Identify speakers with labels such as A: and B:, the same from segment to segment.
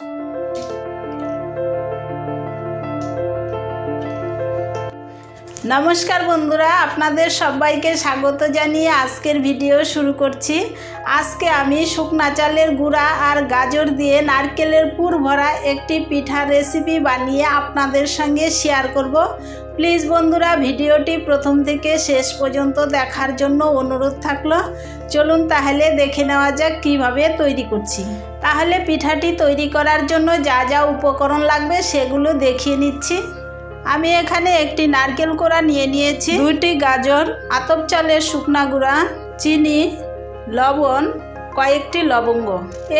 A: you নমস্কার বন্ধুরা, আপনাদের সবাইকে স্বাগত জানিয়ে আজকের ভিডিও শুরু করছি। আজকে আমি শুকনা চালের গুঁড়া আর গাজর দিয়ে নারকেলের পুর ভরা একটি পিঠা রেসিপি বানিয়ে আপনাদের সঙ্গে শেয়ার করব। প্লিজ বন্ধুরা, ভিডিওটি প্রথম থেকে শেষ পর্যন্ত দেখার জন্য অনুরোধ থাকল। চলুন তাহলে দেখে নেওয়া যাক কীভাবে তৈরি করছি। তাহলে পিঠাটি তৈরি করার জন্য যা যা উপকরণ লাগবে সেগুলো দেখিয়ে নিচ্ছি। আমি এখানে একটি নারকেল কোড়া নিয়ে নিয়েছি, দুইটি গাজর, আতপ চালের শুকনা গুঁড়া, চিনি, লবণ, কয়েকটি লবঙ্গ।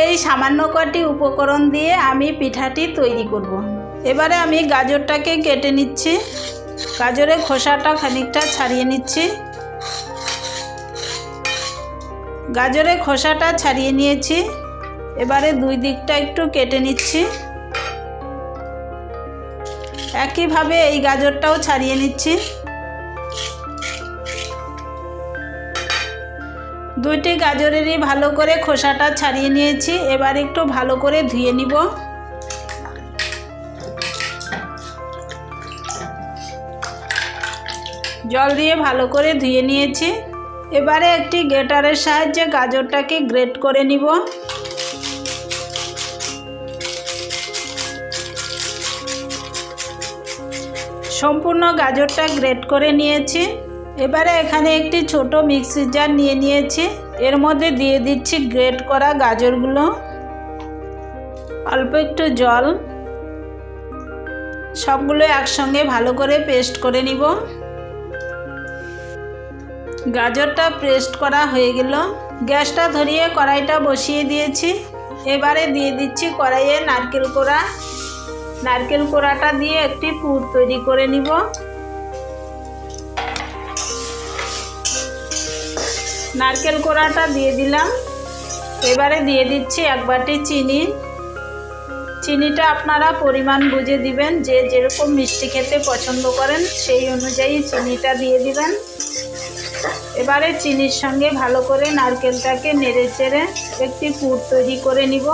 A: এই সামান্য কটি উপকরণ দিয়ে আমি পিঠাটি তৈরি করব। এবারে আমি গাজরটাকে কেটে নিচ্ছি। গাজরের খোসাটা খানিকটা ছাড়িয়ে নিচ্ছি। গাজরের খোসাটা ছাড়িয়ে নিয়েছি। এবারে দুই দিকটা একটু কেটে নিচ্ছি। একইভাবে এই গাজরটাও ছাড়িয়ে নিচ্ছি। দুইটি গাজরেরই ভালো করে খোসাটা ছাড়িয়ে নিয়েছি, এবার একটু ভালো করে ধুয়ে নিব। জল দিয়ে ভালো করে ধুয়ে নিয়েছি। এবারে একটি গ্রেটারের সাহায্যে গাজরটাকে গ্রেট করে নিব। সম্পূর্ণ গাজরটা গ্রেট করে নিয়েছি। এবারে এখানে একটি ছোট মিক্সির জার নিয়ে নিয়েছি। এর মধ্যে দিয়ে দিচ্ছি গ্রেট করা গাজরগুলো। অল্প একটু জল। সবগুলো একসঙ্গে ভালো করে পেস্ট করে নিব। গাজরটা পেস্ট করা হয়ে গেল। গ্যাসটা ধরিয়ে কড়াইটা বসিয়ে দিয়েছি। এবারে দিয়ে দিচ্ছি কড়াইয়ে নারকেল কোড়া। নারকেল কোড়াটা দিয়ে একটি পুর তৈরি করে নিব। নারকেল কোড়াটা দিয়ে দিলাম। এবারে দিয়ে দিচ্ছি এক বাটি চিনি। চিনিটা আপনারা পরিমাণ বুঝে দিবেন, যে যেরকম মিষ্টি খেতে পছন্দ করেন সেই অনুযায়ী চিনিটা দিয়ে দিবেন। এবারে চিনির সঙ্গে ভালো করে নারকেলটাকে নেড়ে চেড়ে একটি পুর তৈরি করে নিব।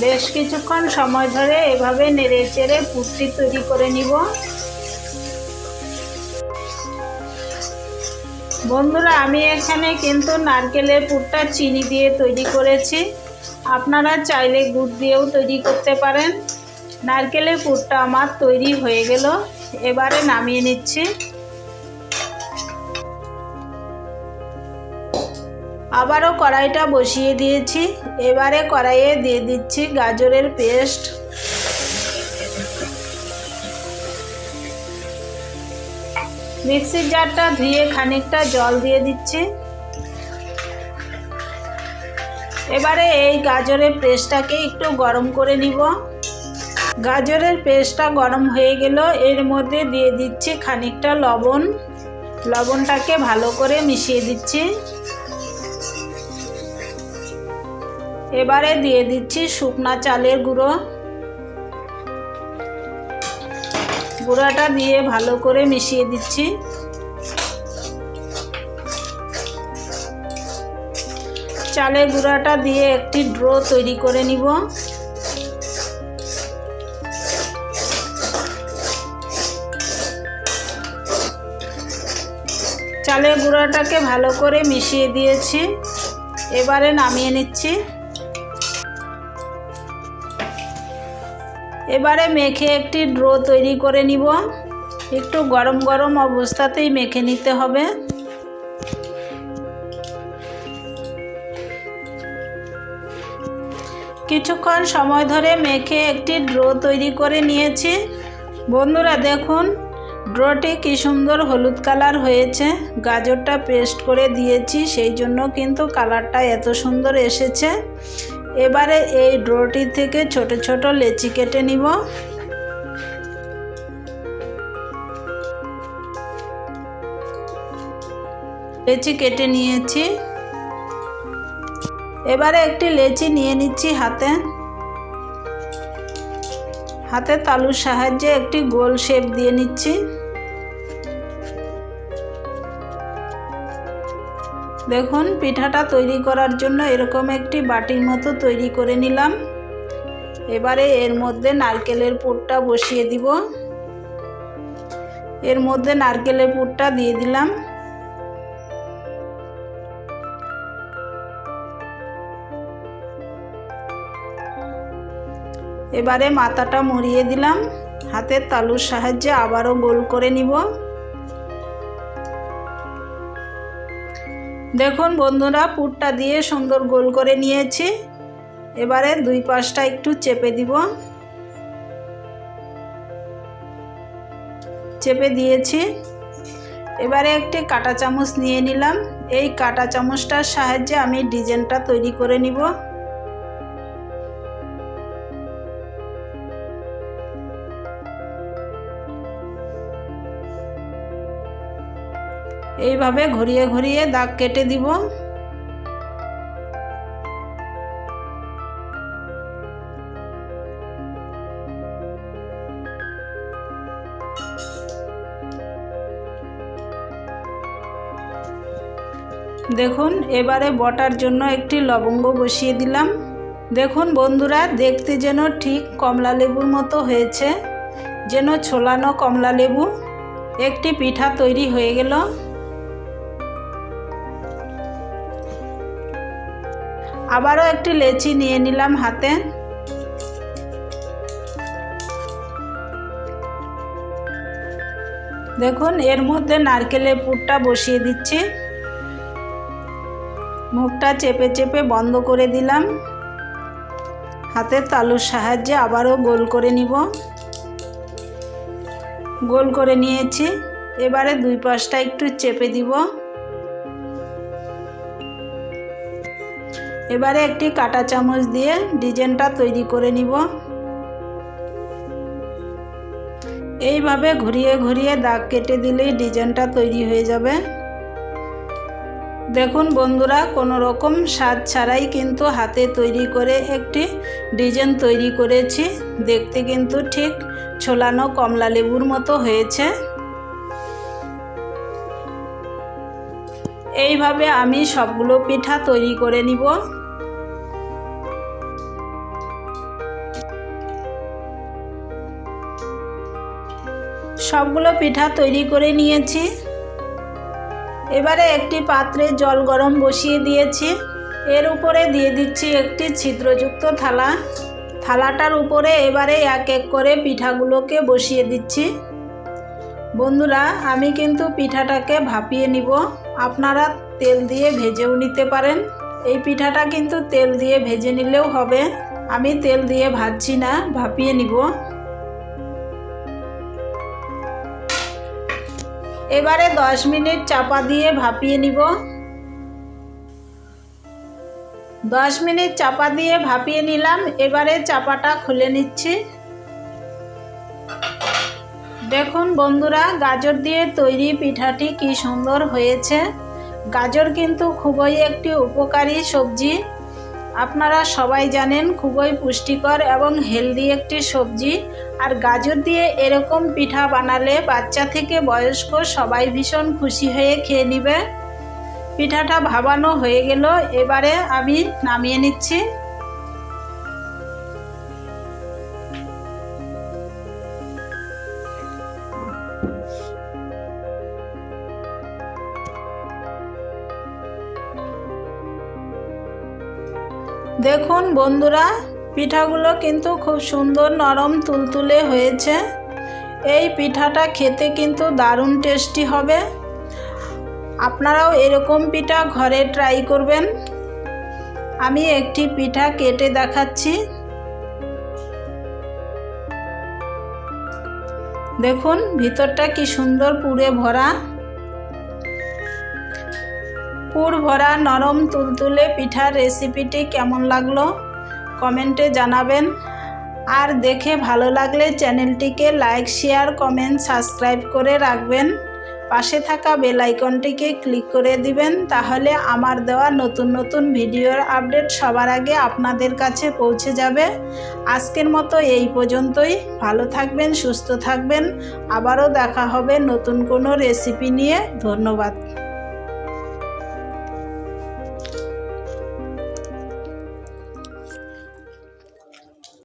A: বেশ কিছুক্ষণ সময় ধরে এভাবে নেড়ে চেড়ে পুরটি তৈরি করে নিব। বন্ধুরা, আমি এখানে কিন্তু নারকেলের পুরটা চিনি দিয়ে তৈরি করেছি। আপনারা চাইলে গুড় দিয়েও তৈরি করতে পারেন। নারকেলের পুরটা আমার তৈরি হয়ে গেল। এবারে নামিয়ে নিচ্ছি। আবারও কড়াইটা বসিয়ে দিয়েছি। এবারে কড়াইয়ে দিয়ে দিচ্ছি গাজরের পেস্ট। মিক্সির জারটা ধুয়ে খানিকটা জল দিয়ে দিচ্ছি। এবারে এই গাজরের পেস্টটাকে একটু গরম করে নিব। গাজরের পেস্টটা গরম হয়ে গেল। এর মধ্যে দিয়ে দিচ্ছি খানিকটা লবণ। লবণটাকে ভালো করে মিশিয়ে দিচ্ছি। এবারে দিয়ে দিচ্ছি শুকনা চালের গুঁড়ো। গুঁড়াটা দিয়ে ভালো করে মিশিয়ে দিচ্ছি। চালের গুঁড়াটা দিয়ে একটি ড্রো তৈরি করে নিব। চালের গুঁড়াটাকে ভালো করে মিশিয়ে দিয়েছি। এবারে নামিয়ে নিচ্ছি। এবারে মেখে একটি ড্রো তৈরি করে নিব। একটু গরম গরম অবস্থাতেই মেখে নিতে হবে। কিছুক্ষণ সময় ধরে মেখে একটি ড্রো তৈরি করে নিয়েছি। বন্ধুরা, দেখুন, ড্রোটি কি সুন্দর হলুদ কালার হয়েছে। গাজরটা পেস্ট করে দিয়েছি, সেই জন্য কিন্তু কালারটা এত সুন্দর এসেছে। এবারে এই ড্রোটি থেকে ছোট ছোট লেচি কেটে নিব। লেচি কেটে নিয়েছি। এবারে একটি লেচি নিয়ে নিচ্ছি হাতে। হাতে তালুর সাহায্যে একটি গোল শেপ দিয়ে নিচ্ছি। দেখুন, পিঠাটা তৈরি করার জন্য এরকম একটি বাটির মতো তৈরি করে নিলাম। এবারে এর মধ্যে নারকেলের পুরটা বসিয়ে দিব। এর মধ্যে নারকেলের পুরটা দিয়ে দিলাম। এবারে মাথাটা মরিয়ে দিলাম। হাতের তালুর সাহায্যে আবারও গোল করে নিব। দেখুন বন্ধুরা, পুরটা দিয়ে সুন্দর গোল করে নিয়েছি। এবারে দুই পাশটা একটু চেপে দিব। চেপে দিয়েছি। এবারে একটি কাটা চামচ নিয়ে নিলাম। এই কাটা চামচটার সাহায্যে আমি ডিজাইনটা তৈরি করে নিব। এইভাবে ঘুরিয়ে ঘুরিয়ে দাগ কেটে দিব। দেখুন, এবারে বটার জন্য একটি লবঙ্গ বসিয়ে দিলাম। দেখুন বন্ধুরা, দেখতে যেন ঠিক কমলা লেবুর মতো হয়েছে, যেন ছোলানো কমলা লেবু। একটি পিঠা তৈরি হয়ে গেল। আবারও একটি লেচি নিয়ে নিলাম হাতে। দেখুন, এর মধ্যে নারকেলের পুরটা বসিয়ে দিচ্ছি। মুখটা চেপে চেপে বন্ধ করে দিলাম। হাতের তালুর সাহায্যে আবারও গোল করে নিব। গোল করে নিয়েছি। এবারে দুই পাশটা একটু চেপে দিব। এবারে একটি কাটা চামচ দিয়ে ডিজাইনটা তৈরি করে নিব। এইভাবে ঘুরিয়ে ঘুরিয়ে দাগ কেটে দিলেই ডিজাইনটা তৈরি হয়ে যাবে। দেখুন বন্ধুরা, কোনো রকম স্বাদ ছাড়াই কিন্তু হাতে তৈরি করে একটি ডিজাইন তৈরি করেছি। দেখতে কিন্তু ঠিক ছোলানো কমলা লেবুর মতো হয়েছে। এইভাবে আমি সবগুলো পিঠা তৈরি করে নিব। সবগুলো পিঠা তৈরি করে নিয়েছি। এবারে একটি পাত্রে জল গরম বসিয়ে দিয়েছি। এর উপরে দিয়ে দিচ্ছি একটি ছিদ্রযুক্ত থালা। থালাটার উপরে এবারে এক এক করে পিঠাগুলোকে বসিয়ে দিচ্ছি। বন্ধুরা, আমি কিন্তু পিঠাটাকে ভাপিয়ে নিব। আপনারা তেল দিয়ে ভেজেও নিতে পারেন। এই পিঠাটা কিন্তু তেল দিয়ে ভেজে নিলেও হবে। আমি তেল দিয়ে ভাজছি না, ভাপিয়ে নিব। এবারে দশ মিনিট চাপা দিয়ে ভাপিয়ে নিব। দশ মিনিট চাপা দিয়ে ভাপিয়ে নিলাম। এবারে চাপাটা খুলে নিচ্ছি। দেখুন বন্ধুরা, গাজর দিয়ে তৈরি পিঠাটি কি সুন্দর হয়েছে। গাজর কিন্তু খুবই একটি উপকারী সবজি। আপনারা সবাই জানেন, খুবই পুষ্টিকর এবং হেলদি একটি সবজি। আর গাজর দিয়ে এরকম পিঠা বানালে বাচ্চা থেকে বয়স্ক সবাই ভীষণ খুশি হয়ে খেয়ে নিবে। পিঠাটা ভাবানো হয়ে গেল, এবারে আমি নামিয়ে নিচ্ছি। দেখুন বন্ধুরা, পিঠাগুলো কিন্তু খুব সুন্দর নরম তুলতুলে হয়েছে। এই পিঠাটা খেতে কিন্তু দারুণ টেস্টি হবে। আপনারাও এরকম পিঠা ঘরে ট্রাই করবেন। আমি একটি পিঠা কেটে দেখাচ্ছি। দেখুন, ভিতরটা কি সুন্দর পুরে ভরা। পুর ভরা নরম তুলতুলে পিঠার রেসিপিটি কেমন লাগল? কমেন্টে জানাবেন। আর দেখে ভালো লাগলে চ্যানেলটিকে লাইক শেয়ার কমেন্ট সাবস্ক্রাইব করে রাখবেন। পাশে থাকা বেল আইকনটিকে ক্লিক করে দিবেন, তাহলে আমার দেওয়া নতুন নতুন ভিডিওর আপডেট সবার আগে আপনাদের কাছে পৌঁছে যাবে। আজকের মতো এই পর্যন্তই। ভালো থাকবেন, সুস্থ থাকবেন। আবারও দেখা হবে নতুন কোনো রেসিপি নিয়ে। ধন্যবাদ।